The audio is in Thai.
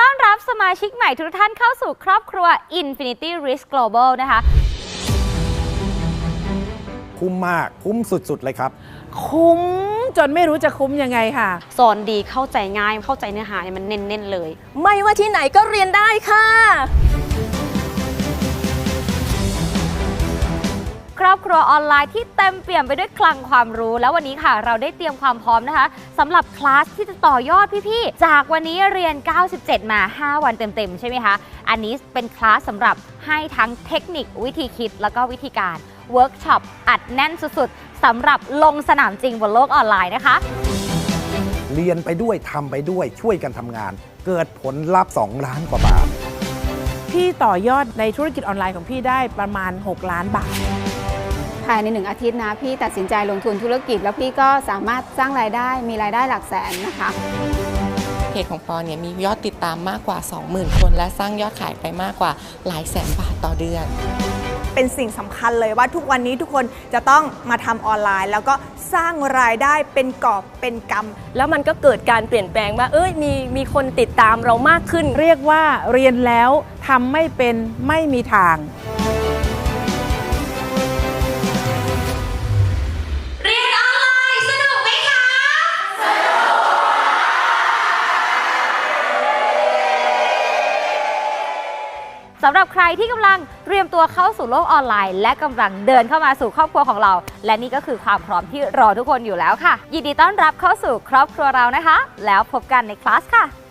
ต้อนรับสมาชิกใหม่ทุกท่านเข้าสู่ครอบครัว Infinity Risk Global นะคะ คุ้มมากคุ้มสุด ๆ เลยครับ คุ้มจนไม่รู้จะคุ้มยังไงค่ะโซนดีเข้าใจง่ายเข้าใจเนื้อหาเนี่ยมันเน้น ๆ เลย ไม่ว่าที่ไหนก็เรียนได้ค่ะ อบครัวออนไลน์ที่เต็มเปี่ยมไปด้วยคลังความรู้ แล้ววันนี้ค่ะเราได้เตรียมความพร้อมนะคะสำหรับคลาสที่จะต่อยอดพี่ๆ จากวันนี้เรียน 97 มา 5 วันเต็มๆ ใช่ไหมคะ อันนี้เป็นคลาสสำหรับให้ทั้งเทคนิควิธีคิดแล้วก็วิธีการเวิร์กช็อปอัดแน่นสุดๆสำหรับลงสนามจริงบนโลกออนไลน์นะคะเรียนไปด้วยทำไปด้วยช่วยกันทำงาน เกิดผลลัพธ์2ล้านกว่าบาท พี่ต่อยอดในธุรกิจออนไลน์ของพี่ได้ประมาณ 6 ล้านบาทภายในหนึ่งอาทิตย์นะ พี่ตัดสินใจลงทุนธุรกิจ แล้วพี่ก็สามารถสร้างรายได้มีรายได้หลักแสนนะคะเพจของปอเนี่ยมียอดติดตามมากกว่า 20,000 คน และสร้างยอดขายไปมากกว่าหลายแสนบาทต่อเดือน เป็นสิ่งสำคัญเลยว่าทุกวันนี้ทุกคนจะต้องมาทำออนไลน์ แล้วก็สร้างรายได้เป็นกอบเป็นกำแล้วมันก็เกิดการเปลี่ยนแปลงว่า เอ้ยมีมีคนติดตามเรามากขึ้น เรียกว่าเรียนแล้วทำไม่เป็นไม่มีทาง สำหรับใครที่กำลังเตรียมตัวเข้าสู่โลกออนไลน์ และกำลังเดินเข้ามาสู่ครอบครัวของเรา และนี่ก็คือความพร้อมที่รอทุกคนอยู่แล้วค่ะ ยินดีต้อนรับเข้าสู่ครอบครัวเรานะคะ แล้วพบกันในคลาสค่ะ